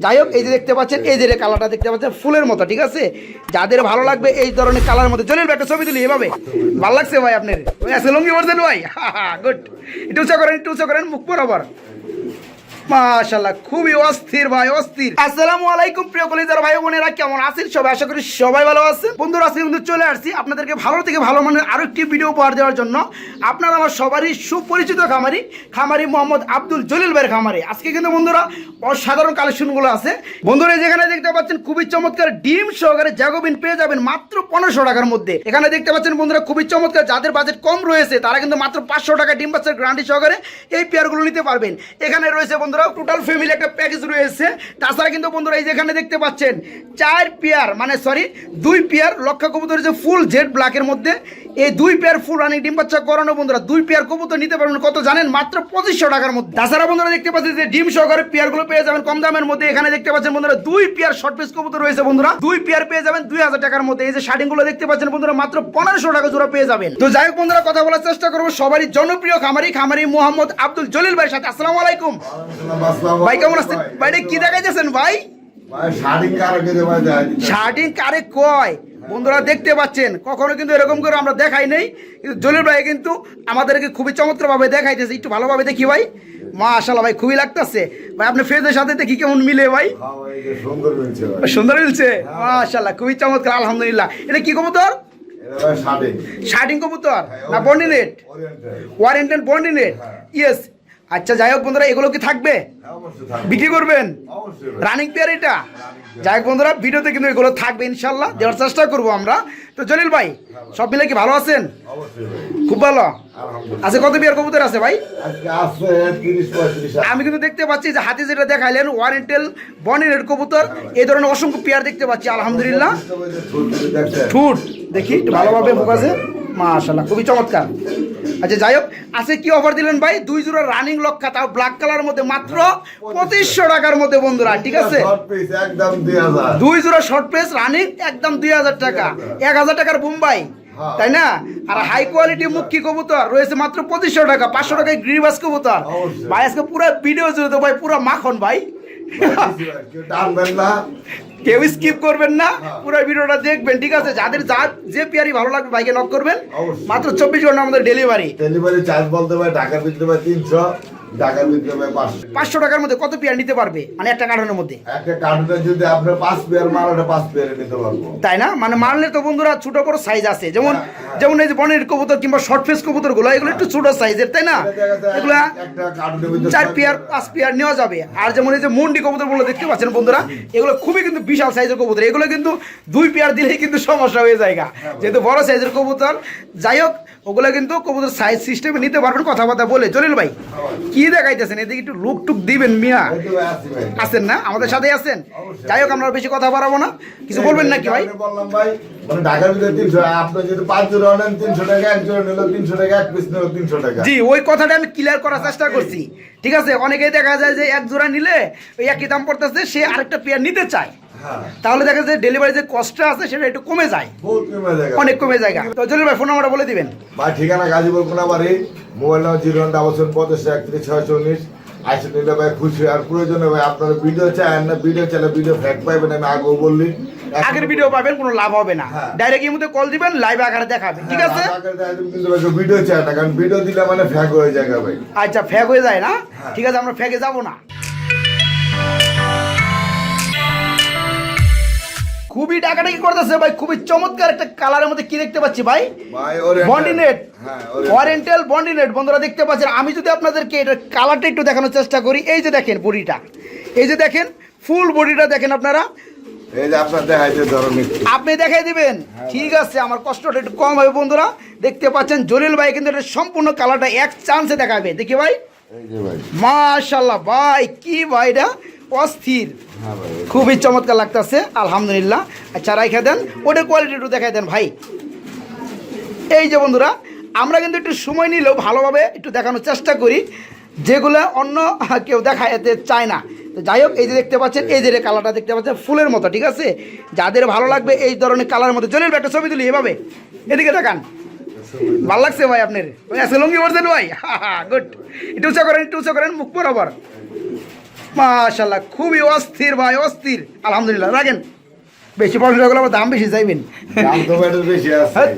যাই হোক, এই যে দেখতে পাচ্ছেন, এই যে কালারটা দেখতে পাচ্ছেন, ফুলের মতো, ঠিক আছে? যাদের ভালো লাগবে এই ধরনের কালার মধ্যে, চলেন একটা ছবি তুলি এভাবে। ভালো লাগছে ভাই আপনার। লুঙ্গি পড়ছেন ভাই? গুড একটু করেন একটু করেন, মুখ বরাবর। মাশাল্লাহ খুবই অস্থির ভাই, অস্থির। আসসালামু আলাইকুম, প্রিয় ভাই বোনেরা, কেমন আছেন আশা করি সবাই ভালো বন্ধুরা ভালো থেকে ভালো ভিডিও উপহার দেওয়ার জন্য। আমার সবারই সুপরিচিত খামারি খামারি মোহাম্মদ আব্দুল জলিল আজকে কিন্তু বন্ধুরা, অসাধারণ আছে। বন্ধুরা যেখানে দেখতে পাচ্ছেন, খুবই চমৎকার ডিম সহকারে জাগোবিন পেয়ে যাবেন মাত্র পনেরোশো টাকার মধ্যে। এখানে দেখতে পাচ্ছেন বন্ধুরা, খুবই চমৎকার, যাদের বাজেট কম রয়েছে, তারা কিন্তু মাত্র পাঁচশো টাকা ডিম বাচ্চার গ্রান্টি সহকারে এই পেয়ারগুলো নিতে পারবেন। এখানে রয়েছে বন্ধুরা টোটাল ফ্যামিলি একটা প্যাকেজ রয়েছে। তাছাড়া কিন্তু বন্ধুরা এই যেখানে দেখতে পাচ্ছেন, চার পেয়ার মানে সরি দুই পেয়ার লক্ষা কবুতর রয়েছে ফুল জেড ব্ল্যাকের মধ্যে। এই দুই পেয়ার ফুল রানিং ডিম বাচ্চা করানো বন্ধুরা, দুই পেয়ার কবুতর নিতে পারবেন কত জানেন? মাত্র পঁচিশশো টাকার মধ্যে। তাছাড়া বন্ধুরা দেখতে পাচ্ছেন যে ডিম সহকারে পেয়ারগুলো পেয়ে যাবেন কম দামের মধ্যে। এখানে দেখতে পাচ্ছেন বন্ধুরা, দুই পেয়ার শর্ট পিস কবুতর রয়েছে বন্ধুরা। দুই পেয়ার পেয়ে যাবেন দুই হাজার টাকার মধ্যে। এই যে শার্টিংগুলো দেখতে পাচ্ছেন বন্ধুরা, মাত্র পনেরোশো টাকা জোড়া পেয়ে যাবেন। তো যাই হোক বন্ধুরা, কথা বলার চেষ্টা করব। সবারই জনপ্রিয় খামারি খামারি মোহাম্মদ আব্দুল জলিল ভাইয়ের সাথে। আসসালামু আলাইকুম। ভাই কেমন আছেন? ভাইটা কি দেখাইতেছেন ভাই? শার্টিং কারে কয়? বন্ধুরা দেখতে পাচ্ছেন কখনো কিন্তু এরকম করে আমরা দেখাই নেই কিন্তু জলিল ভাই কিন্তু আমাদেরকে খুবই চমৎকারভাবে দেখাইতেছে একটু ভালোভাবে দেখি ভাই। মা মাশাল্লাহ ভাই খুবই লাগতেছে। ভাই আপনি ফেজের সাথে দেখি কেমন মিলে ভাই। সুন্দর মিলছে মাশাল্লাহ খুবই চমৎকার আলহামদুলিল্লাহ। এটা কি কবুতর? শার্টিং কবুতর? না বন্ডিনেট ওয়ারেন্টেন বন্ডিনেট ইয়েস আচ্ছা যাই হোক বন্ধুরা এগুলো কি থাকবে? বিক্রি করবেন? রানিং পেয়ার এটা? যাই হোক বন্ধুরা ভিডিওতে কিন্তু এগুলো থাকবে ইনশাল্লাহ দেওয়ার চেষ্টা করব আমরা। তো জলিল ভাই সব মিলে কি ভালো আছেন? খুব ভালো। আচ্ছা কত বিয়ার কবুতর আছে ভাই? আমি কিন্তু দেখতে পাচ্ছি যে হাতে যেটা দেখাইলেন ওয়ারেন্টেল বনের কবুতর। এই ধরনের অসংখ্য পেয়ার দেখতে পাচ্ছি আলহামদুলিল্লাহ। ঠুট দেখি একটু ভালোভাবে ফোকাসে মাশাল্লাহ খুবই চমৎকার। আচ্ছা যাই হোক আজকে কি অফার দিলেন ভাই? দুই জোড়া রানিং লক্ষা তাও ব্ল্যাক কালার মধ্যে মাত্র পঁচিশশো টাকার মধ্যে বন্ধুরা ঠিক আছে? একদম দুই জোড়া শর্ট প্রেস রানিং একদম দুই হাজার টাকা। এক হাজার টাকার বোম্বাই হ্যাঁ। তাই না? আর হাই কোয়ালিটি মুখী কবুতর রয়েছে মাত্র পঁচিশশো টাকা পাঁচশো টাকায় গ্রিবাস কবুতর। ভাই আজকে পুরো ভিডিও জুড়ে তো ভাই পুরো মাখন ভাই। কেউ স্কিপ করবেন না। পুরো ভিডিওটা দেখবেন ঠিক আছে? যাদের যা যে পেয়ারি ভালো লাগবে বাইকে নক করবেন। মাত্র চব্বিশ ঘণ্টা আমাদের ডেলিভারি ডেলিভারি চার্জ বলতে পারে ঢাকার ভিতরে পারে তিনশো। ঢাকার ভিতরে পাঁচশো পাঁচশো টাকার মধ্যে কত পেয়ার নিতে পারবে? মানে একটা কার্টনের মধ্যে। একটা কার্টুনে যদি আপনার পাঁচ পেয়ার মাল ওটা পাঁচ পেয়ারে নিতে পারব। তাই না? মানে মারলে তো বন্ধুরা ছোট বড় সাইজ আছে। যেমন হ্যাঁ, হ্যাঁ। যেমন এই যে বনের কবুতর কিংবা শর্ট ফেস কবুতরগুলো এগুলো একটু ছোট সাইজের তাই না? এগুলা চার পেয়ার পাঁচ পেয়ার নেওয়া যাবে। আর যেমন এই যে মুন্ডি কবুতরগুলো দেখতে পাচ্ছেন বন্ধুরা এগুলো খুবই কিন্তু বিশাল সাইজের কবুতর। এগুলো কিন্তু দুই পেয়ার দিলেই কিন্তু সমস্যা হয়ে যায় হ্যাঁ, যেহেতু বড় সাইজের কবুতর যাই হোক ওগুলো কিন্তু কবুতর সাইজ সিস্টেমে নিতে পারবেন কথাবার্তা বলে। জলিল ভাই কি দেখাইতেছেন? এদিকে একটু লুক টুক দিবেন মিয়া। আছেন না? আমাদের সাথে আছেন? যাই হোক আমরা বেশি কথা বাড়াবো না। কিছু বলবেন নাকি ভাই? বললাম ভাই মানে ঢাকার ভিতরে তিনশো আপনি যদি পাঁচ জোড়া নেন তিনশো টাকা এক জোড়া নিলো তিনশো টাকা এক পিস নিলো তিনশো টাকা। জি ওই কথাটা আমি ক্লিয়ার করার চেষ্টা করছি। ঠিক আছে? অনেকেই দেখা যায় যে এক জোড়া নিলে ওই একই দাম পড়তেছে সে আরেকটা পেয়ার নিতে চায়। তাহলে দেখা যায় ডেলিভারি যে কষ্টটা আছে সেটা একটু কমে যায়। বহুত কমে যায়। অনেক কমে যায়। তো জলিল ভাই ফোন নাম্বারটা বলে দিবেন। ভাই ঠিকানা Gazipur Konabari. Mobile number zero one double seven পঁচাশি একত্রিশ ছয়শো উনিশ আইসে নিলে ভাই খুশি। আর প্রয়োজনে ভাই আপনার ভিডিও চান না ভিডিও চাইলে ভিডিও ফ্যাক্ট পাইবেন আমি আগেও বললি। আগের ভিডিও পাবেন কোনো লাভ হবে না। হ্যাঁ। ডাইরেক্ট এর মধ্যে কল দিবেন লাইভ আকারে দেখাবে ঠিক আছে? কিন্তু ভিডিও চাই না কারণ ভিডিও দিলে মানে ফ্যাক হয়ে যায় ভাই। আচ্ছা ফ্যাক হয়ে যায় না? হ্যাঁ। ঠিক আছে আমরা ফ্যাগে যাব না। খুবই ডাকাডাকি করতেছে ভাই খুবই চমৎকার একটা কালারের মধ্যে কি দেখতে পাচ্ছি ভাই? বন্ডিনেট হ্যাঁ Oriental। বন্ডিনেট বন্ধুরা দেখতে পাচ্ছেন আমি যদি আপনাদেরকে এটার কালারটা একটু দেখানোর চেষ্টা করি এই যে দেখেন বডিটা এই যে দেখেন ফুল বডিটা দেখেন আপনারা। আপনি দেখাই দিবেন? ঠিক আছে আমার কষ্টটা একটু কম হবে বন্ধুরা। দেখতে পাচ্ছেন জলিল ভাই কিন্তু এটা সম্পূর্ণ কালারটা এক চান্সে দেখাবে। দেখি ভাই। ভাই। মাশাল্লাহ ভাই কি ভাই এটা? অস্থির। হ্যাঁ খুবই চমৎকার লাগতেছে আলহামদুলিল্লাহ। আচ্ছা রাইখা দেন ওটার কোয়ালিটি একটু দেখাই দেন ভাই। এই যে বন্ধুরা আমরা কিন্তু একটু সময় নিলেও ভালোভাবে একটু দেখানোর চেষ্টা করি যেগুলো অন্য কেউ দেখা দেখাতে চায় না। তো যাই হোক এই যে দেখতে পাচ্ছেন এই যে কালারটা দেখতে পাচ্ছেন ফুলের মতো ঠিক আছে? যাদের ভালো লাগবে এই ধরনের কালারের মধ্যে চলে একটা ছবি তুলি এভাবে। এদিকে দেখান। ভালো লাগছে ভাই আপনার। ওই আছে লঙ্গি পড়ছেন ভাই? গুড। একটু উঁচা করেন একটু উঁচা করেন মুখ বরাবর। মাশাল্লাহ খুবই অস্থির ভাই অস্থির। আলহামদুলিল্লাহ রাখেন। বেশি পড়াশোনা করলে আবার দাম বেশি চাইবেন।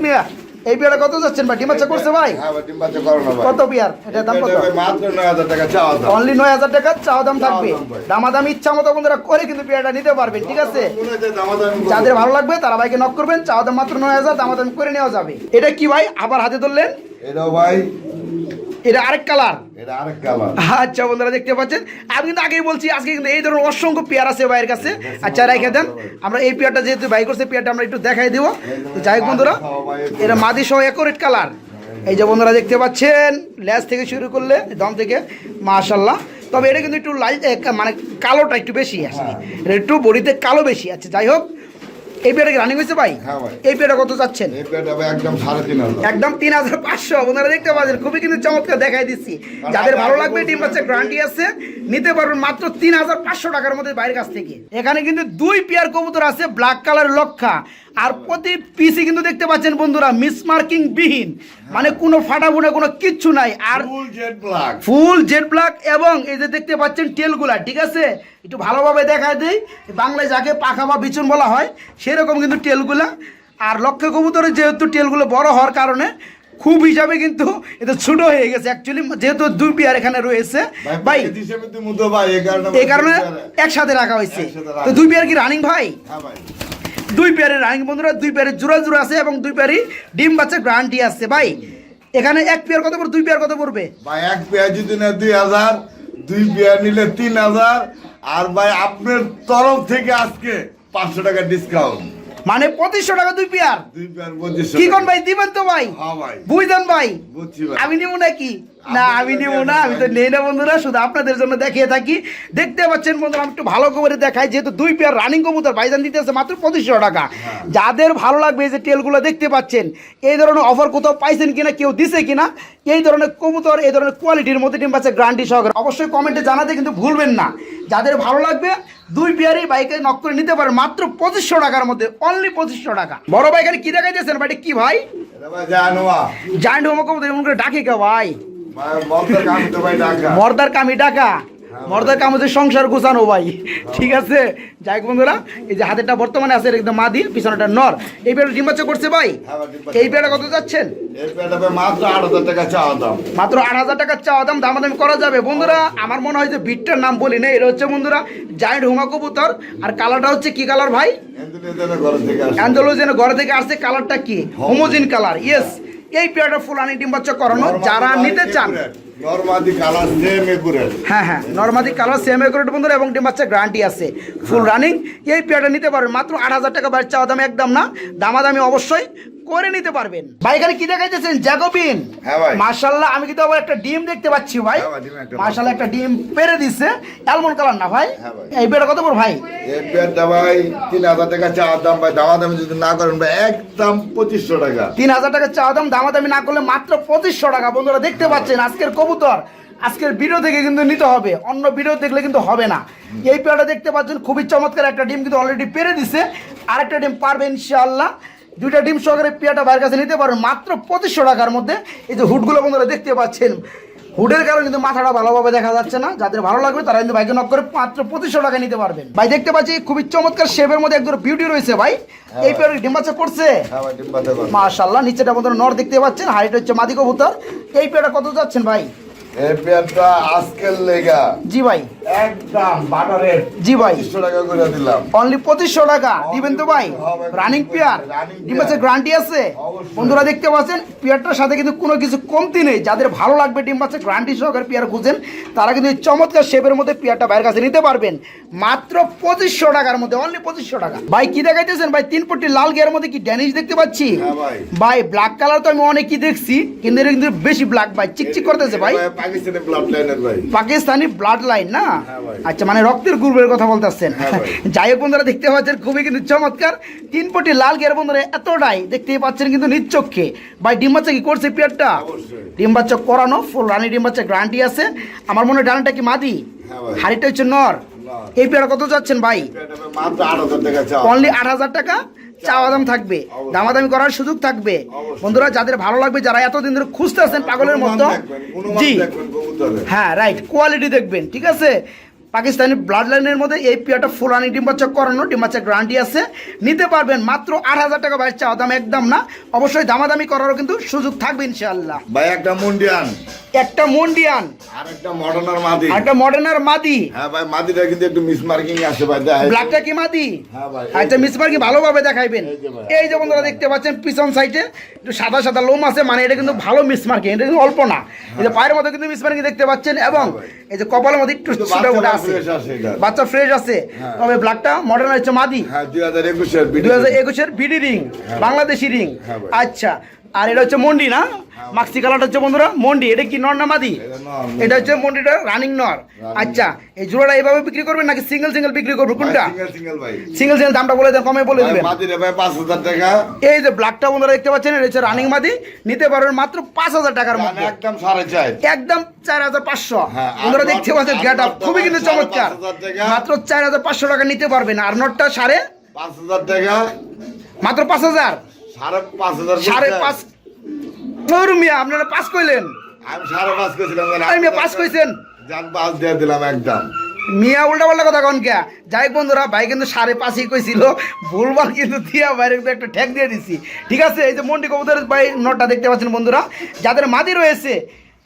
মিয়া এই বিয়াটা কত যাচ্ছেন ভাই? ডিমাচ্ছা করছে ভাই? হ্যাঁ ডিম। কত বিয়ার? এটা দাম কত। অনলি নয় হাজার টাকা চাওয়া দাম থাকবে। চাওয়া দাম ইচ্ছা মতো বন্ধুরা করে কিন্তু বিয়াটা নিতে পারবেন ঠিক আছে? দামাদামি। যাদের ভালো লাগবে তারা ভাইকে নক করবেন চাওয়া দাম মাত্র নয় হাজার দামাদামি করে নেওয়া যাবে। এটা কি ভাই? আবার হাতে ধরলেন? এটাও ভাই। এটা আরেক কালার। এটা আরেক কালার। আচ্ছা বন্ধুরা দেখতে পাচ্ছেন? আমি কিন্তু আগেই বলছি আজকে কিন্তু এই ধরনের অসংখ্য পেয়ার আছে ভাইয়ের কাছে। আচ্ছা রেখে দেন। আমরা এই পেয়ারটা যেহেতু বাই করছে পেয়ারটা আমরা একটু দেখাই দিব। তো যাই হোক বন্ধুরা এটা মাদি সহ একরেট কালার এই যে বন্ধুরা দেখতে পাচ্ছেন? ল্যাস থেকে শুরু করলে দম থেকে মাশাল্লাহ তবে এটা কিন্তু একটু লাইট মানে কালোটা একটু বেশি আছে এটা একটু বডিতে কালো বেশি আছে। যাই হোক এই পেয়ারটা রানিং হয়েছে ভাই? হ্যাঁ এই পেয়ারটা কত ভাই একদম তিন হাজার। পাঁচশো। আপনারা দেখতে পাচ্ছেন খুবই কিন্তু চমৎকার দেখাই দিচ্ছি। যাদের ভালো লাগবে ডিম বাচ্চা গ্যারান্টি আছে। নিতে পারবেন মাত্র তিন হাজার পাঁচশো টাকার মধ্যে বাইরের কাছ থেকে। এখানে কিন্তু দুই পেয়ার কবুতর আছে ব্ল্যাক কালার লক্ষা। আর প্রতি পিসি কিন্তু দেখতে পাচ্ছেন বন্ধুরা মিসমার্কিং বিহীন। মানে কোনো ফাটাফুটা কোনো কিচ্ছু নাই। আর full Z black full Z black এবং এই যে দেখতে পাচ্ছেন টেলগুলা ঠিক আছে? একটু ভালোভাবে দেখায় দেই। বাংলায় যাকে পাখা বা বিচুন বলা হয় সেরকম কিন্তু টেলগুলা আর লক্ষ্য কবুতরের যেহেতু টেলগুলো বড় হওয়ার কারণে খুব হিসাবে কিন্তু এটা ছোট হয়ে গেছে। অ্যাকচুয়ালি যেহেতু দুই পেয়ার এখানে রয়েছে ভাই এই কারণে একসাথে রাখা হয়েছে। তো দুই পেয়ার কি রানিং ভাই? হ্যাঁ ভাই। দুই পেয়ারের রানিং বন্ধুরা দুই পেয়ারের জোড়া জোড়া আছে এবং দুই পেয়ারই ডিম বাচ্চা গ্যারান্টি আছে। ভাই এখানে এক পেয়ার কত পড়বে দুই পেয়ার কত পড়বে? ভাই এক পেয়ার যদি না দুই হাজার দুই পেয়ার নিলে তিন হাজার আর ভাই আপনার তরফ থেকে আজকে পাঁচশো টাকা ডিসকাউন্ট মানে পঁচিশশো টাকা দুই পেয়ার? দুই পেয়ার পঁচিশশো কি কোন ভাই দিবেন তো ভাই? হ্যাঁ ভাই। বুঝলেন ভাই? বুঝছি ভাই। আমি নেব নাকি? না আমি নেব না আমি তো নেই না বন্ধুরা শুধু আপনাদের জন্য দেখিয়ে থাকি। দেখতে পাচ্ছেন বন্ধুরা আমি একটু ভালো করে দেখাই যেহেতু দুই পেয়ার রানিং কবুতর ভাইজান দিতেছে মাত্র পঁচিশশো টাকা। যাদের ভালো লাগবে এই যে টেলগুলো দেখতে পাচ্ছেন এই ধরনের অফার কোথাও পাইছেন কিনা কেউ দিছে কিনা এই ধরনের কবুতর এই ধরনের কোয়ালিটির মধ্যে ডিম পাচ্ছে গ্রান্টি সহকারে অবশ্যই কমেন্টে জানাতে কিন্তু ভুলবেন না। যাদের ভালো লাগবে দুই পেয়ারই বাইকে নক করে নিতে পারেন মাত্র পঁচিশশো টাকার মধ্যে অনলি পঁচিশশো টাকা। বড় বাইকের কি দেখাইতেছেন ভাই কি ভাই? ভাই জানোয়া। কবুতর এমন করে ডাকে কে ভাই। মর্দার কামি ডাকা মর্দার কাম হচ্ছে সংসার গুছানো ভাই। ঠিক আছে? যাই বন্ধুরা এই যে হাতেরটা বর্তমানে আছে একদম মাদি পিছনেটা নর। এই পেয়ারটা ডিম বাচ্চা করছে ভাই? হ্যাঁ এই পেয়ারটা কত যাচ্ছেন? মাত্র আট হাজার টাকা চাওয়া দাম। মাত্র আট হাজার টাকা চাওয়া দাম দামাদামি করা যাবে। বন্ধুরা আমার মনে হয় যে বিটটার নাম বলি না এটা হচ্ছে বন্ধুরা জায়েন্ট হুমা কবুতর। আর কালারটা হচ্ছে কি কালার ভাই? অ্যান্ডোলোজেন ঘর থেকে আসছে। কালারটা কি? হোমোজিন কালার ইয়েস এই পেয়ারটা ফুলানি ডিম বাচ্চা করানো যারা নিতে চান। হ্যাঁ হ্যাঁ নর্মাদি কালার সেম একুরেট বন্ধুরা এবং ডিম বাচ্চা গ্যারান্টি আছে। ফুল রানিং এই পেয়ারটা নিতে পারবেন। মাত্র আট হাজার টাকা বাইর চাওয়া দামে একদম না। দামাদামি অবশ্যই। করে নিতে পারবেন। ভাই এখানে কি দেখাইতেছেন? জ্যাকোবিন? হ্যাঁ ভাই। মার্শাল্লাহ আমি কিন্তু আবার একটা ডিম দেখতে পাচ্ছি ভাই। হ্যাঁ ডিম একটা ডিম। পেরে দিছে। অ্যালমন্ড কালার না ভাই? হ্যাঁ এই পেয়ারটা কত বড় ভাই? এই ভাই তিন হাজার টাকা দাম ভাই। দামা দামি যদি না করেন ভাই একদম পঁচিশশো টাকা। তিন হাজার টাকা চাওয়া দাম দামাদামি না করলে মাত্র পঁচিশশো টাকা। বন্ধুরা দেখতে পাচ্ছেন আজকের কবুতর আজকের ভিডিও থেকে কিন্তু নিতে হবে। অন্য ভিডিও দেখলে কিন্তু হবে না। এই পেয়ারটা দেখতে পাচ্ছেন খুবই চমৎকার একটা ডিম কিন্তু অলরেডি পেরে দিছে। আরেকটা ডিম পারবে ইনশাআল্লাহ। দুইটা ডিম সহকারে পেয়ারটা বাইরের কাছে নিতে পারবেন মাত্র পঁচিশশো টাকার মধ্যে এই যে হুডগুলো বন্ধুরা দেখতে পাচ্ছেন। হুডের কারণে কিন্তু মাথাটা ভালোভাবে দেখা যাচ্ছে না। যাদের ভালো লাগবে তারা কিন্তু ভাইকে নক করে মাত্র পঁচিশশো টাকা নিতে পারবেন। ভাই দেখতে পাচ্ছি খুবই চমৎকার শেপের মধ্যে একদম বিউটি রয়েছে ভাই। এই পেয়ার ডিম বাচ্চা করছে? হ্যাঁ মাশাল্লাহ নিচেটা মতো নর দেখতে পাচ্ছেন হাইট হচ্ছে মাদি কবুতর এই পেয়ারটা কত যাচ্ছেন ভাই? এই পেয়ারটা আজকের লেগা। জি ভাই। একদম বাটারের জি ভাই। পঁচিশশো টাকা করে দিলাম। অনলি টাকা। দিবেন তো ভাই? রানিং পেয়ার আছে গ্যারান্টি আছে? বন্ধুরা দেখতে পাচ্ছেন পেয়ারটার সাথে কিন্তু কোনো কিছু কমতি নেই। যাদের ভালো লাগবে ডিম গ্যারান্টি সহকারে পেয়ার খুঁজেন তারা কিন্তু চমৎকার শেপের মধ্যে পেয়ারটা বাইরের কাছে নিতে পারবেন। মাত্র পঁচিশশো টাকার মধ্যে অনলি পঁচিশশো টাকা। ভাই কি দেখাইতেছেন? ভাই তিন পট্টি লাল গিয়ার মধ্যে কি ড্যানিশ দেখতে পাচ্ছি? হ্যাঁ ভাই। ভাই ব্ল্যাক কালার তো আমি অনেকই দেখছি কিন্তু এটা কিন্তু বেশি ব্ল্যাক ভাই। চিকচিক করতেছে ভাই। পাকিস্তানের ব্লাড লাইনের ভাই। পাকিস্তানি ব্লাড লাইন না? হ্যাঁ আচ্ছা মানে রক্তের গ্রুপের কথা বলতেছেন। হ্যাঁ যাই হোক বন্ধুরা দেখতে পাচ্ছেন খুবই কিন্তু চমৎকার। তিন পটি লাল গিয়ার বন্ধুরা এতটাই দেখতেই পাচ্ছেন কিন্তু নিচ্চক্ষে ভাই ডিম বাচ্চা কি করছে পিয়ারটা। ডিম বাচ্চা করানো ফুল রানি ডিম বাচ্চা গ্যারান্টি আছে। আমার মনে হয় ডানটা কি মাদি? হ্যাঁ হাড়িটা হচ্ছে নর। এই পেয়ারা কত যাচ্ছেন ভাই? অনলি আট হাজার টাকা? চাওয়া দাম থাকবে দামাদামি করার সুযোগ থাকবে। বন্ধুরা যাদের ভালো লাগবে যারা এতদিন ধরে খুঁজতে আছেন পাগলের মতো জি। হ্যাঁ রাইট কোয়ালিটি দেখবেন ঠিক আছে? পাকিস্তানি ব্লাড লাইনের মধ্যে এই পেয়ারটা ফুলানি ডিম বাচ্চা করানো ডিম বাচ্চা গ্যারান্টি আছে। নিতে পারবেন মাত্র আট হাজার টাকা বাইশ চাওয়া দাম একদম না। অবশ্যই দামাদামি করারও কিন্তু সুযোগ থাকবে ইনশাআল্লাহ। ভাই একটা মুন্ডিয়ান। একটা মন্ডিয়ান। আর একটা মডার্নার মাদি। একটা মডার্নার মাদি। হ্যাঁ ভাই মাদিটা কিন্তু একটু মিস মার্কিং আছে ভাই ব্ল্যাকটা কি মাদি? হ্যাঁ ভাই আচ্ছা মিসমার কি ভালোভাবে দেখাইবেন। এই যে। বন্ধুরা দেখতে পাচ্ছেন পিছন সাইডে একটু সাদা সাদা লোম আছে মানে এটা কিন্তু ভালো মিসমার্কিং এটা কিন্তু অল্প না। এই যে পায়ের মধ্যে কিন্তু মিসমার্কিং দেখতে পাচ্ছেন এবং হ্যাঁ এই যে কপালের মধ্যে একটু ছোটা বাচ্চা আছে। বাচ্চা ফ্রেশ আছে। হ্যাঁ। তবে ব্ল্যাকটা মডার্ন হচ্ছে মাদি। হ্যাঁ দুই হাজার একুশের দুই হাজার একুশের বিডি রিং বাংলাদেশি রিং হ্যাঁ আচ্ছা আর এটা হচ্ছে মন্ডি না? মাক্সি কালারটা হচ্ছে বন্ধুরা মন্ডি। এটা কি নর না মাদি? এটা হচ্ছে মন্ডিটা রানিং নর। আচ্ছা এই জোড়াটা এইভাবে বিক্রি করবেন নাকি সিঙ্গেল সিঙ্গেল বিক্রি করবেন? কোনটা? সিঙ্গেল সিঙ্গেল ভাই। সিঙ্গেল সিঙ্গেল দামটা বলে দেন কমে বলে দিবেন। পাঁচ হাজার টাকা। এই যে ব্ল্যাকটা বন্ধুরা দেখতে পাচ্ছেন এটা হচ্ছে রানিং মাদি। নিতে পারবেন মাত্র পাঁচ হাজার টাকার মধ্যে। একদম সাড়ে চার। একদম চার হাজার পাঁচশো। হ্যাঁ, বন্ধুরা দেখতে পাচ্ছেন গেট আপ খুবই কিন্তু চমৎকার। মাত্র চার হাজার পাঁচশো টাকা নিতে পারবেন আর নটটা সাড়ে পাঁচ হাজার টাকা। মাত্র পাঁচ হাজার। সাড়ে পাঁচ মিয়া আপনারা পাস কইলেন? আমি সাড়ে পাঁচ মিয়া পাস কইছেন? যান পাঁচ দিয়ে দিলাম একদম। মিয়া উল্টা পাল্টা কথা কন কে? যাই বন্ধুরা ভাই কিন্তু সাড়ে পাঁচই কইছিল ভুলবার কিন্তু দিয়া বাইরে কিন্তু একটা ঠেক দিয়ে দিছি। ঠিক আছে এই যে মন্ডি কবুতরের ভাই নটটা দেখতে পাচ্ছেন বন্ধুরা যাদের মাদি রয়েছে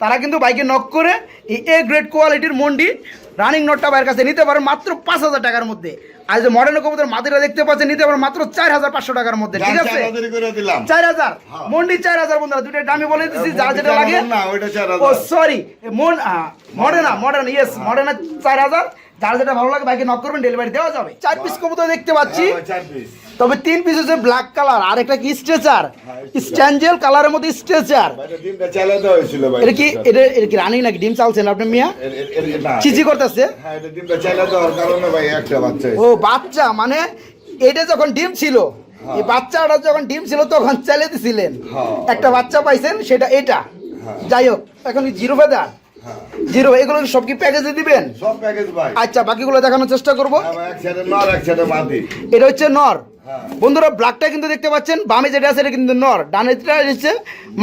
তারা কিন্তু বাইকে নক করে এই এ গ্রেড কোয়ালিটির মন্ডি রানিং নটটা বাইরের কাছে নিতে পারেন মাত্র পাঁচ হাজার টাকার মধ্যে। আর যে মডার্ন কবুতর মাদিরা দেখতে পাচ্ছেন নিতে পারেন মাত্র চার হাজার পাঁচশো টাকার মধ্যে ঠিক আছে? চার হাজার। হ্যাঁ। মন্ডি চার হাজার বন্ধুরা দুটো দামি বলে দিচ্ছি যা যেটা লাগে। ও সরি মন মডার্না মডার্ন ইয়েস মডার্না চার হাজার। যার যেটা ভালো লাগে বাইকে নক করবেন ডেলিভারি দেওয়া যাবে। চার পিস কবুতর দেখতে পাচ্ছি। হ্যাঁ চার piece। তবে তিন পিস হচ্ছে ব্ল্যাক কালার আর একটা কি স্ট্রেচার হ্যাঁ, স্ট্যান্ডেল কালারের মধ্যে স্ট্রেচার এটা কি এটা এটা কি রানিং নাকি? ডিম চালছেন আপনি মিয়া? এর- এর- এর- এর- না, চিচি করতেছে। হ্যাঁ। ও বাচ্চা মানে এটা যখন ডিম ছিল এই বাচ্চাটা যখন ডিম ছিল তখন চালিয়ে দিছিলেন। হ্যাঁ। একটা বাচ্চা পাইছেন সেটা এটা। হ্যাঁ। যাই হোক এখন জিরো ফেদার হ্যাঁ। জিরো এগুলো সব কি প্যাকেজে দিবেন? সব প্যাকেজ ভাই। আচ্ছা বাকিগুলো দেখানোর চেষ্টা করব। হ্যাঁ ভাই, এটা হচ্ছে নর। হ্যাঁ। বন্ধুরা ব্ল্যাকটা কিন্তু দেখতে পাচ্ছেন বামে যেটা আছে এটা কিন্তু নর। ডানেটা হচ্ছে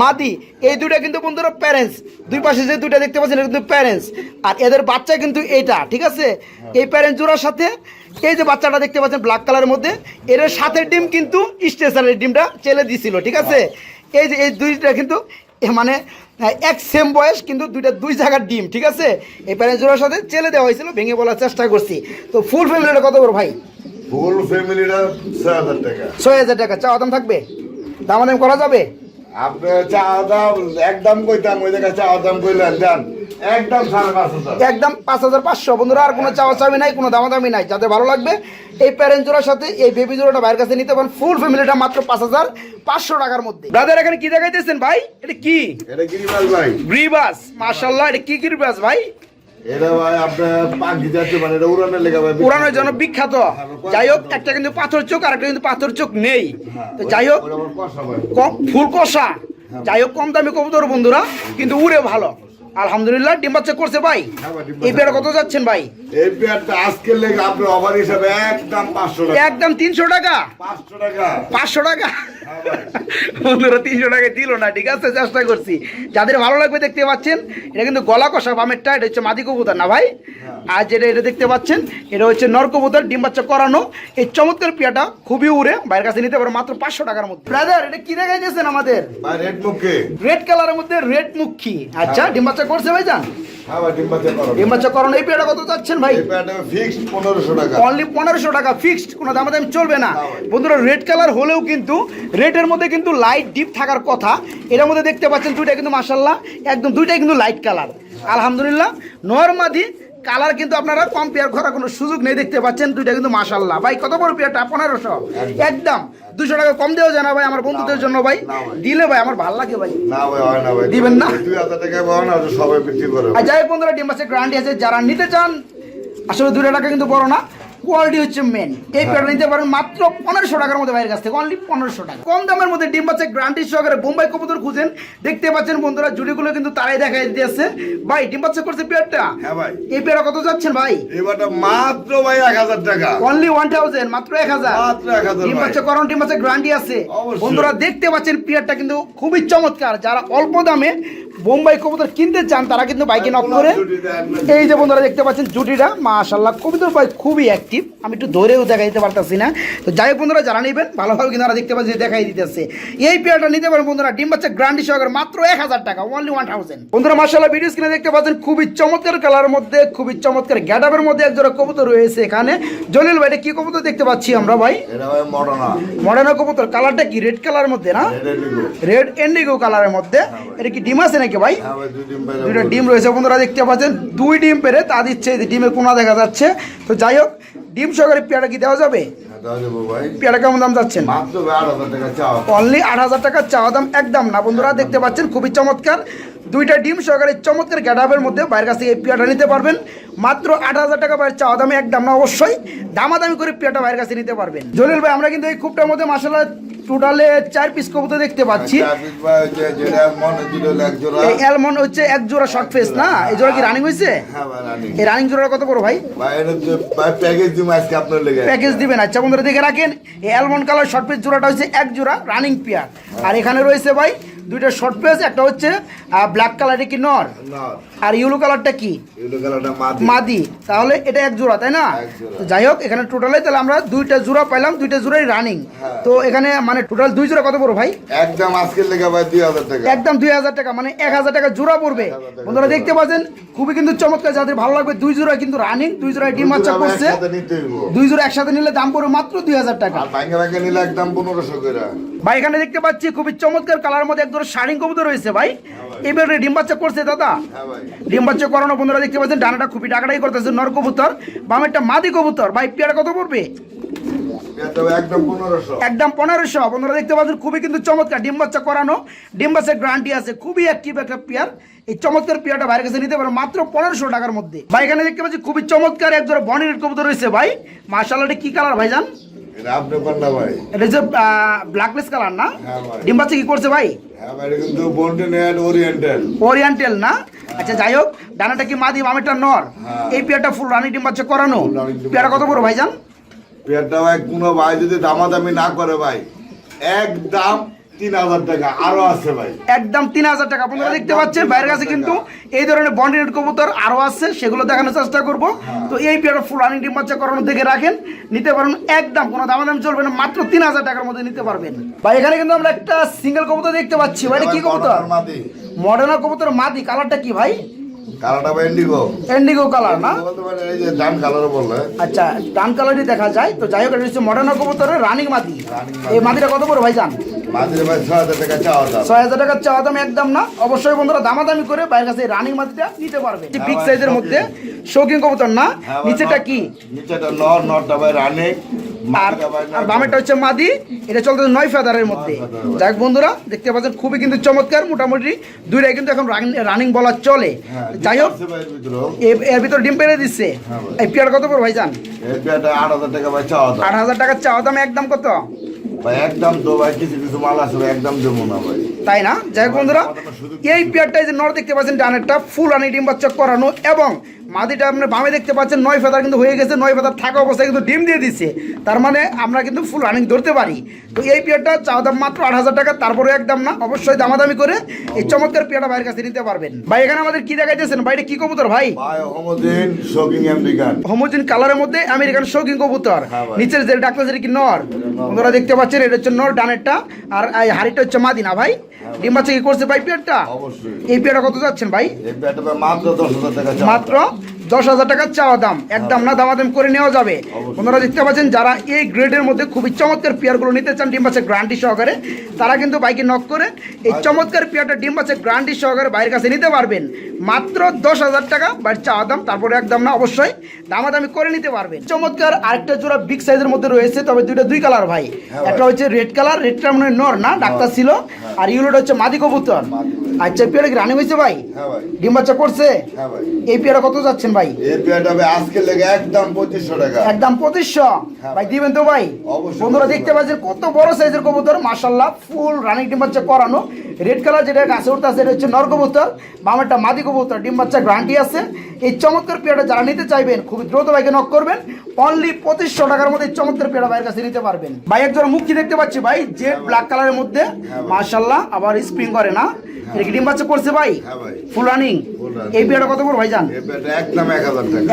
মাদি। এই দুইটা কিন্তু বন্ধুরা প্যারেন্টস দুই পাশে যে দুইটা দেখতে পাচ্ছেন এটা কিন্তু প্যারেন্টস আর এদের বাচ্চা কিন্তু এইটা ঠিক আছে? এই প্যারেন্টস জোড়ার সাথে এই যে বাচ্চাটা দেখতে পাচ্ছেন ব্ল্যাক কালারের মধ্যে এর সাথে ডিম কিন্তু স্টেশনের ডিমটা চেলে দিছিল ঠিক আছে? এই যে এই দুইটা কিন্তু মানে এক সেম বয়স কিন্তু দুইটা দুই জায়গার ডিম ঠিক আছে? এই প্যারেন্টস জোড়ার সাথে ছেলে দেওয়া হয়েছিল ভেঙে বলার চেষ্টা করছি। তো ফুল ফ্যামিলিটা কত বড় ভাই? ফুল ফ্যামিলিটা ছয় হাজার টাকা। ছয় হাজার টাকা। চাওয়া দাম থাকবে? দামাদাম করা যাবে? আপনি চা দাম একদম কইতাম ওই জায়গায় চা দাম কইলেন দেন। একদম পাঁচ হাজার। পাঁচশো। বন্ধুরা আর কোনো চাওয়া চাবি নাই কোনো দামাদামি নাই। যাদের ভালো লাগবে এই প্যারেন্ট জোড়ার সাথে এই বেবি জোড়াটা ভাইয়ের কাছে নিতে পারেন। ফুল ফ্যামিলিটা মাত্র পাঁচ হাজার পাঁচশো টাকার মধ্যে। ব্রাদার এখানে কি দেখাইতেছেন ভাই? এটা কি? এটা গিরিবাস ভাই। গ্রিবাস মার্শাল্লাহ এটা কি গ্রিবাস ভাই? এটা ভাই আপনার পাখি যাচ্ছে মানে এটা উড়ানের লেগে ভাই পুরানোর জন্য বিখ্যাত। যাই হোক একটা কিন্তু পাথর চোখ আর একটা কিন্তু পাথর চোখ নেই। তো যাই হোক ফুল কষা। যাই হোক কম দামি কবুতর বন্ধুরা কিন্তু উড়ে ভালো। আলহামদুলিল্লাহ ডিম বাচ্চা করছে ভাই। হ্যাঁ এই পেয়ারা কত যাচ্ছেন ভাই? এই পেয়ারটা আজকের লেগে আপনার অফার হিসাবে একদম পাঁচশো টাকা। একদম তিনশো টাকা? পাঁচশো টাকা। পাঁচশো টাকা? হ্যাঁ বন্ধুরা তিনশো টাকা দিল না ঠিক আছে? চেষ্টা করছি। যাদের ভালো লাগবে দেখতে পাচ্ছেন এটা কিন্তু গলা কষা বামেরটা এটা হচ্ছে মাদি কবুতর না ভাই? আর যেটা এটা দেখতে পাচ্ছেন এটা হচ্ছে নর কবুতর ডিম বাচ্চা করানো। এই চমৎকার পিয়াটা খুবই উড়ে বাইরের কাছে নিতে পারো মাত্র পাঁচশো টাকার মধ্যে। ব্রাদার এটা কি দেখাইতেছেন আমাদের? রেড মুখে। রেড কালারের মধ্যে রেড মুখী। আচ্ছা ডিম বাচ্চা করছে ভাই যান হ্যাঁ ডিম বাচ্চা করো ডিম বাচ্চা করানো এই পিয়াটা কত চাচ্ছেন ভাই? ফিক্সড পনেরোশো টাকা। অনলি পনেরোশো টাকা ফিক্সড কোনো দামাদামি চলবে না। না বন্ধুরা রেড কালার হলেও কিন্তু রেডের মধ্যে কিন্তু লাইট ডিপ থাকার কথা। মধ্যে দেখতে পাচ্ছেন দুইটা কিন্তু মাসাল্লাহ একদম দুইটাই কিন্তু লাইট কালার আলহামদুলিল্লাহ নর্মাদি কালার কিন্তু আপনারা কম্পেয়ার করার কোনো সুযোগ নেই দেখতে পাচ্ছেন দুইটা কিন্তু মাসাল্লাহ ভাই কত বড় পেয়ারটা? পনেরোশো। একদম। দুশো টাকা কম দেওয়া যায় না ভাই আমার বন্ধুদের জন্য ভাই। দিলে ভাই আমার ভালো লাগে ভাই। না ভাই হয় না ভাই। দিবেন না? দুই হাজার টাকা পাওয়া না সবাই বিক্রি করে। আর যাই বন্ধুরা ডিম গ্যারান্টি আছে যারা নিতে চান আসলে দুটো টাকা কিন্তু বড় না। কোয়ালিটি হচ্ছে মেন এই পেয়ারটা নিতে পারেন মাত্র পনেরোশো টাকার মধ্যে বাইরের কাছ থেকে অনলি পনেরোশো টাকা। কম দামের মধ্যে ডিম পাচ্ছে গ্রান্টি সহকারে বোম্বাই কবুতর খুঁজেন। দেখতে পাচ্ছেন বন্ধুরা জুড়িগুলো কিন্তু তারাই দেখাই দিতেছে ভাই ডিম পাচ্ছে করছে পেয়ারটা? হ্যাঁ ভাই। এই পেয়ারা কত যাচ্ছেন ভাই? এবারটা মাত্র ভাই এক হাজার টাকা। অনলি ওয়ান থাউজেন্ড মাত্র এক হাজার। মাত্র 1000 ডিম ভাই। পাচ্ছে করণ ডিম পাচ্ছে গ্রান্টি আছে। বন্ধুরা দেখতে পাচ্ছেন পেয়ারটা কিন্তু খুবই চমৎকার। যারা অল্প দামে বোম্বাই কবুতর কিনতে চান তারা কিন্তু বাইকে নক করে এই যে বন্ধুরা দেখতে পাচ্ছেন জুটিটা মাশাল্লাহ কবুতর ভাই খুবই অ্যাক্টিভ আমি একটু ধরেও দেখা দিতে পারতাছি না। তো যাই হোক বন্ধুরা যারা নেবেন ভালোভাবে কিন্তু দেখতে পাচ্ছেন দেখাই দিতেছে। এই পেয়ারটা নিতে পারেন বন্ধুরা ডিম বাচ্চা গ্রান্ডি সহকারে মাত্র এক হাজার টাকা অনলি ওয়ান থাউজেন্ড বন্ধুরা মাশাল্লাহ ভিডিও স্ক্রিনে দেখতে পাচ্ছেন খুবই চমৎকার কালারের মধ্যে খুবই চমৎকার গ্যাডাপের মধ্যে এক জোড়া কবুতর রয়েছে এখানে। জলিল ভাই এটা কি কবুতর দেখতে পাচ্ছি আমরা ভাই? মডার্না কবুতর কালারটা কি? রেড কালারের মধ্যে না? রেড এন্ডিগো কালারের মধ্যে। এটা কি ডিম আছে নাকি ভাই? হ্যাঁ দুইটা ডিম রয়েছে বন্ধুরা দেখতে পাচ্ছেন দুই ডিম পেরে তা দিচ্ছে ডিমের কোনা দেখা যাচ্ছে। তো যাই হোক ডিম সহকারে পেয়ারা কি দেওয়া যাবে? হ্যাঁ, পেয়ারা কেমন দাম যাচ্ছেন? অনলি আট হাজার টাকা চাওয়া দাম একদম না। বন্ধুরা দেখতে পাচ্ছেন খুবই চমৎকার। দুইটা ডিম সহকারে চমৎকার গ্যাডাপের মধ্যে বাইরের কাছ থেকে পেয়ারা নিতে পারবেন। মাত্র আট হাজার টাকা বাইরের চাওয়া দামে একদম না অবশ্যই দামাদামি করে পেয়ারটা বাইরের কাছে নিতে পারবেন। জলিল ভাই আমরা কিন্তু এই খুবটার মধ্যে মাসালা টোটালে চার পিস কবুতর দেখতে পাচ্ছি। জোড়া। এই অ্যালমন্ড হচ্ছে এক জোড়া শর্ট ফেস না? এই জোড়া কি রানিং হয়েছে? হ্যাঁ রানি এই রানিং জোড়া কত বড় ভাই? প্যাকেজ দিবেন আচ্ছা বন্ধুরা দেখে রাখেন এই অ্যালমন্ড কালার শর্ট পেজ জোড়াটা হচ্ছে এক জোড়া রানিং পেয়ার আর এখানে রয়েছে ভাই দুইটা শর্ট পেজ একটা হচ্ছে ব্ল্যাক কালারটা কি নর। আর ইউলো কালারটা কি? মাদি। তাহলে এটা এক জোড়া তাই না? তো যাই হোক এখানে টোটালে তাহলে আমরা দুইটা জোড়া পাইলাম দুইটা জোড়াই রানিং হ্যাঁ। তো এখানে মানে টোটাল দুই জোড়া কত বড় ভাই? একদম আজকের লেগে ভাই দুই হাজার টাকা। একদম দুই হাজার টাকা মানে এক হাজার টাকা জোড়া পড়বে। বন্ধুরা দেখতে পাচ্ছেন খুবই কিন্তু চমৎকার যাদের ভালো লাগবে দুই জোড়া কিন্তু রানিং দুই জোড়ায় ডিম বাচ্চা করছে। দুই জোড়া একসাথে নিলে দাম পড়বে মাত্র দুই হাজার টাকা। নিলে একদম পনেরোশো করে। ভাই এখানে দেখতে পাচ্ছি খুবই চমৎকার কালার মধ্যে একদম শাড়ি কবুতর রয়েছে ভাই। এবারে ডিম বাচ্চা করছে দাদা। হ্যাঁ ভাই। ডিম বাচ্চা করানো বন্ধুরা দেখতে পাচ্ছেন ডানাটা খুবই ডাকাটাই করতেছে নর কবুতর বামেরটা মাদি কবুতর। ভাই পেয়ারা কত পড়বে? একদম পনেরোশো। দেখতে পাচ্ছেন খুবই কিন্তু চমৎকার ডিম বাচ্চা করানো। ডিম বাচ্চার গ্যারান্টি আছে খুবই অ্যাক্টিভ একটা পেয়ার। এই চমৎকার পেয়ারটা বাইরের কাছে নিতে পারো মাত্র পনেরোশো টাকার মধ্যে। ভাই এখানে দেখতে পাচ্ছি খুবই চমৎকার এক জোড়া বনির কবুতর রয়েছে ভাই। মার্শাল্লাহটা কি কালার ভাই। জান এটা ব্ল্যাকলেস কালার না? হ্যাঁ ডিম বাচ্চা কি করছে ভাই? হ্যাঁ ওরিয়েন্টাল ওরিয়েন্টাল না? আচ্ছা যাই হোক ডানাটা কি মা মাদি বামেরটা নর? হ্যাঁ। এই পেয়ারটা ফুল রানি ডিম বাচ্চা করানো? পেয়ারা কত বড় ভাইজান পেয়ারটা ভাই কোনো ভাই যদি দামাদামি না করে ভাই একদম তিন হাজার টাকা আরও আছে ভাই। একদম তিন হাজার টাকা। আপনারা দেখতে পাচ্ছেন 3,000 বাইরের কাছে কিন্তু এই ধরনের বন্ডেড কবুতর আরও আছে সেগুলো দেখানোর চেষ্টা করব। হ্যাঁ। তো এই পেয়ারটা ফুল রানিং ডিম বাচ্চা করানো দেখে রাখেন নিতে পারেন একদম কোনো দামাদামি চলবে না মাত্র তিন হাজার টাকার মধ্যে নিতে পারবেন। ভাই এখানে কিন্তু আমরা একটা সিঙ্গেল কবুতর দেখতে পাচ্ছি। ভাই কি কবুতর? মডার্ন কবুতর মাদি কালারটা কি ভাই? কালারটা ভাই ইন্ডিগো। এন্ডিগো কালার না? এই যে ডান কালার বললে। আচ্ছা ডান কালারই দেখা যায়। তো যাই হোক এটা হচ্ছে মডার্ন কবুতরের রানিং মাদি। এই মাদিটা কত বড় ভাই জান? মাদির ভাই ছয় হাজার টাকা চাওয়া দাম। ছয় হাজার টাকার চাওয়া দাম একদম না। অবশ্যই বন্ধুরা দামাদামি করে বাইরের কাছে রানিং মাটিটা নিতে পারবে। হ্যাঁ বিগ সাইজের মধ্যে শৌখিন কবুতর না? হ্যাঁ নিচেটা নর- কি? নিচেটা নর নরটা ভাই রানে আর আর বামেরটা হচ্ছে মাদি। এটা চলতেছে নয় ফেদারের মধ্যে। যাক বন্ধুরা দেখতে পাচ্ছেন খুবই কিন্তু চমৎকার মোটামুটি দুইটাই কিন্তু এখন রানিং বলা চলে। হ্যাঁ, যাই হোক এর ভিতরে ডিম পেরে দিচ্ছে। হ্যাঁ। এই পেয়ার কত পর ভাই জান আট হাজার টাকা চাওয়া দাম একদম কত? ভাই একদম তো ভাই কিছু কিছু মাল আছে একদম দেবো না ভাই। তাই না? যাই হোক বন্ধুরা এই পেয়ারটাই যে নর দেখতে পাচ্ছেন ডানেরটা ফুল রানি ডিম বাচ্চা করানো এবং মাদিটা আপনি বামে দেখতে পাচ্ছেন নয় ফেদার কিন্তু হয়ে গেছে নয় ফেদার থাকা অবস্থায় কিন্তু ডিম দিয়ে দিচ্ছে তার মানে আমরা কিন্তু ফুল রানিং ধরতে পারি। তো এই পেয়ারটা চাওয়া দাম মাত্র আট হাজার টাকা তারপরে একদম না অবশ্যই দামাদামি করে এই চমৎকার পেয়ারটা বাইরের কাছে নিতে পারবেন। ভাই এখানে আমাদের কি দেখাইতেছেন? বাইরে কি কবুতর ভাই? হোমোজিন কালারের মধ্যে আমেরিকান শৌখিন কবুতর। হ্যাঁ নিচের যে ডাক্তার কি নর? বন্ধুরা দেখতে পাচ্ছেন এটা হচ্ছে নর ডানেরটা আর এই হাড়িটা হচ্ছে মাদিনা ভাই। ডিম বাচ্চা কি করছে ভাই পেয়ারটা? অবশ্যই। এই পেয়ারটা কত যাচ্ছেন ভাই? এই পেয়ারটা ভাই মাত্র দশ হাজার টাকা চাওয়া টাকার চাওয়া দাম একদম না দামাদাম করে নেওয়া যাবে। ওনারা দেখতে পাচ্ছেন যারা এই গ্রেডের মধ্যে খুবই চমৎকার পেয়ারগুলো নিতে চান ডিম বাচ্চা গ্রান্টি সহকারে তারা কিন্তু বাইকে নক করে এই চমৎকার পেয়ারটা ডিম বাচ্চা গ্রান্টি সহকারে বাইরের কাছে নিতে পারবেন। মাত্র দশ হাজার টাকা বাড়ির চাওয়া দাম তারপরে একদম না অবশ্যই দামাদামি করে নিতে পারবেন। চমৎকার আরেকটা জোড়া বিগ সাইজের মধ্যে রয়েছে তবে দুইটা দুই কালার ভাই। হ্যাঁ একটা হচ্ছে রেড কালার রেডটা মানে নর না ডাক্তার ছিল আর ইউলোটা হচ্ছে মাদি কবুতর। ভাই। আচ্ছা পেয়ারা রানিং হয়েছে ভাই? হ্যাঁ ডিম বাচ্চা করছে? হ্যাঁ ভাই। এই পেয়ারা কত যাচ্ছেন ভাই? এই পেয়ারটা ভাই আজকে লেগে একদম টাকা। হ্যাঁ ভাই দিবেন তো ভাই? বন্ধুরা দেখতে পাচ্ছেন কত বড় সাইজের কবুতর ফুল রানিং ডিম বাচ্চা করানো। রেড কালার যেটা গাছে উঠতে আছে এটা হচ্ছে নর কবুতর বামেরটা মাদি কবুতর ডিম বাচ্চা গ্রান্টি আছে। এই চমৎকার পেয়ারটা যারা নিতে চাইবেন খুবই দ্রুত ভাইকে নক করবেন। অনলি পঁচিশশো টাকার মধ্যে এই চমৎকার পেয়ারা ভাইয়ের কাছে নিতে পারবেন। ভাই একজন মুখী দেখতে পাচ্ছি ভাই? জেড ব্ল্যাক কালারের মধ্যে। হ্যাঁ আবার স্প্রিং করে না। এটা কি ডিম বাচ্চা করছে ভাই? হ্যাঁ ফুল রানিং এই পেয়ারটা কত বড় ভাই জান একদম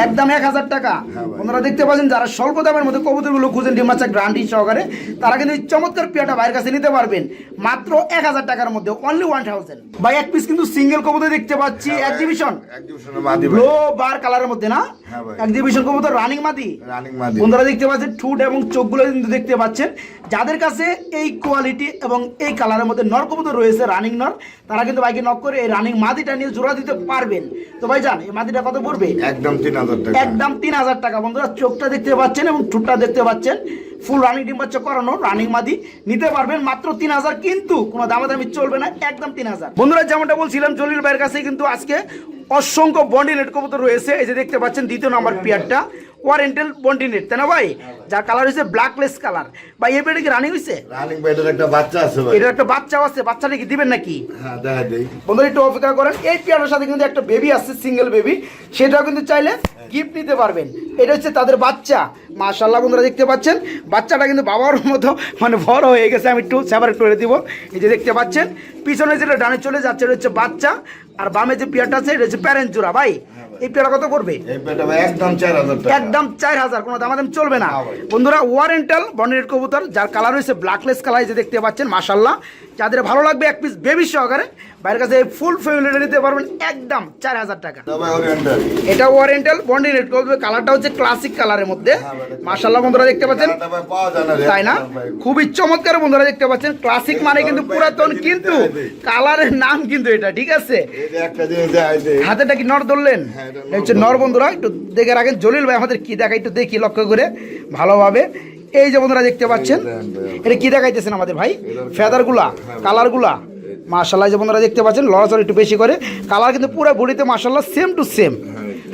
একদম এক হাজার টাকা। হ্যাঁ। আপনারা দেখতে পাচ্ছেন যারা স্বল্প দামের মধ্যে কবুতরগুলো খুঁজেন ডিম বাচ্চা গ্রান্টি সহকারে তারা কিন্তু চমৎকার পেয়াটা ভাইয়ের কাছে নিতে পারবেন। মাত্র এক হাজার টাকার মধ্যে অনলি ওয়ান থাউজেন্ড ভাই এক পিস কিন্তু সিঙ্গেল কবুতর দেখতে পাচ্ছি এক্সিবিশন ব্লো বার কালারের মধ্যে না? হ্যাঁ। এক্সিবিশন কবুতর রানিং মাদি। বন্ধুরা দেখতে পাচ্ছেন ঠুট এবং চোখগুলো কিন্তু দেখতে পাচ্ছেন। যাদের কাছে এই কোয়ালিটি এবং এই কালারের মধ্যে নর কবুতর রয়েছে রানিং নর তারা কিন্তু বাইকে নক করে এই রানিং মাদিটা নিয়ে জোড়া দিতে পারবেন। তো ভাই জান এই মাদিটা কত পড়বে? একদম তিন হাজার টাকা। একদম তিন হাজার টাকা। বন্ধুরা, চোখটা দেখতে পাচ্ছেন এবং ঠোঁটটা দেখতে পাচ্ছেন। ফুল রানিং ডিম বাচ্চা করানো, রানিং মাদি। নিতে পারবেন মাত্র তিন হাজার, কিন্তু কোনো দামাদামি চলবে না, একদম তিন হাজার। বন্ধুরা, যেমনটা বলছিলাম, জলিল ভাইয়ের কাছে কিন্তু আজকে অসংখ্য বন্ডি নেট কবুতর রয়েছে। এই যে দেখতে পাচ্ছেন, দ্বিতীয় নাম্বার পেয়ারটা। ওয়ারেন্টেল বন্ডি নেট তাই না ভাই? যার কালার হয়েছে ব্ল্যাকলেস কালার ভাই এই পেয়ারটা কি রানিং হয়েছে রানিং একটা বাচ্চা আছে ভাই। এটার একটা বাচ্চাও আছে বাচ্চাটা কি দিবেন নাকি? হ্যাঁ দেখা দেই। বন্ধুরা একটু অপেক্ষা করেন এই পেয়ারের সাথে কিন্তু একটা বেবি আসছে সিঙ্গেল বেবি সেটাও কিন্তু চাইলে গিফট নিতে পারবেন। এটা হচ্ছে তাদের বাচ্চা। মাশাল্লাহ বন্ধুরা দেখতে পাচ্ছেন? বাচ্চাটা কিন্তু বাবার মতো মানে বড় হয়ে গেছে। আমি একটু সেপারেট করে দিব। এই যে দেখতে পাচ্ছেন পিছনে যেটা ডানে চলে যাচ্ছে এটা হচ্ছে বাচ্চা। আর বামে যে পেয়ারটা আছে এটা হচ্ছে প্যারেন্ট জোড়া ভাই। এই পেয়ারটা কত করবে? একদম চার হাজার একদম চার হাজার কোনো দামাদাম চলবে না। বন্ধুরা ওয়ারেন্টাল বন্ডেড কবুতর যার কালার রয়েছে ব্ল্যাকলেস কালার যে দেখতে পাচ্ছেন মাসাল্লাহ যাদের ভালো লাগবে এক পিস বেবি সহকারে বাইরের কাছে ফুল ফ্যামিলিটা নিতে পারবেন একদম চার হাজার টাকা। এটা ওরিয়েন্টাল বন্ডেড করবে কালারটা হচ্ছে ক্লাসিক কালারের মধ্যে। হ্যাঁ ভাই। মাশাল্লাহ বন্ধুরা দেখতে পাচ্ছেন? তাই না? খুবই চমৎকার বন্ধুরা দেখতে পাচ্ছেন। ক্লাসিক মানে কিন্তু পুরাতন কিন্তু কালারের নাম কিন্তু এটা ঠিক আছে? এই। হাতেটা কি নর ধরলেন? হ্যাঁ, হচ্ছে নর বন্ধুরা একটু দেখে রাখেন। জলিল ভাই আমাদের কি দেখা একটু দেখি লক্ষ্য করে ভালোভাবে। এই যে বন্ধুরা দেখতে পাচ্ছেন এটা কি দেখাইতেছেন আমাদের ভাই? ফেদারগুলা কালারগুলা মাশাল্লাহ যে বন্ধুরা দেখতে পাচ্ছেন লড়াচড়া একটু বেশি করে। কালার কিন্তু পুরো বডিতে মার্শাল্লাহ সেম টু সেম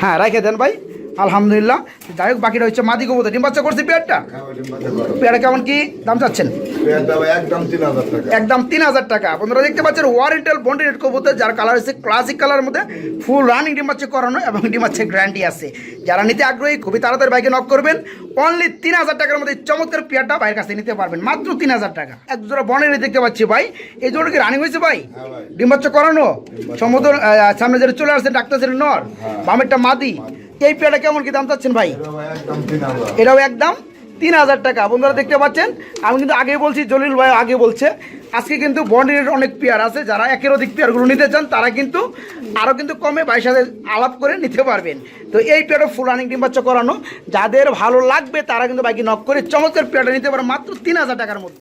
হ্যাঁ রেখে দেন ভাই। আলহামদুলিল্লাহ। যাই হোক বাকিটা হচ্ছে মাদি কবুতর। ডিম বাচ্চা করছে পেয়ারটা? হ্যাঁ ভাই। পেয়ারটা কেমন কি? দাম চাচ্ছেন? একদম তিন হাজার টাকা। বন্ধুরা দেখতে পাচ্ছেন ওয়ারেন্টাল বন্ডেড কবুতর যার কালার হচ্ছে ক্লাসিক কালারের মধ্যে ফুল রানিং ডিম বাচ্চা করানো এবং ডিম বাচ্চা গ্যারান্টি আছে। যারা নিতে আগ্রহী খুবই তাড়াতাড়ি বাইকে নক করবেন। অনলি তিন হাজার টাকার মধ্যে চমৎকার পেয়ারটা বাইরের কাছে নিতে পারবেন। মাত্র তিন হাজার টাকা। এক জোড়া বনের দেখতে পাচ্ছি ভাই। এই জোড়া কি রানিং হয়েছে ভাই? হ্যাঁ ডিম বাচ্চা করানো? সমুদ্র সামনে যেটা চলে আসছে ডাক্তার নর। বামেরটা মাদি। এই পেয়ারটা কেমন কি দাম চাচ্ছেন ভাই? এটাও একদম তিন হাজার টাকা। বন্ধুরা দেখতে পাচ্ছেন আমি কিন্তু আগে বলছি জলিল ভাই আগে বলছে। আজকে কিন্তু বন্ডের অনেক পেয়ার আছে যারা একের অধিক পেয়ারগুলো নিতে চান তারা কিন্তু আরও কিন্তু কমে বাইশ হাজার আলাপ করে নিতে পারবেন। তো এই পেয়ারটা ফুল রানিং ডিম বাচ্চা করানো। যাদের ভালো লাগবে তারা কিন্তু বাইকে নক করে চমৎকার পেয়ারটা নিতে পারে মাত্র তিন হাজার টাকার মধ্যে।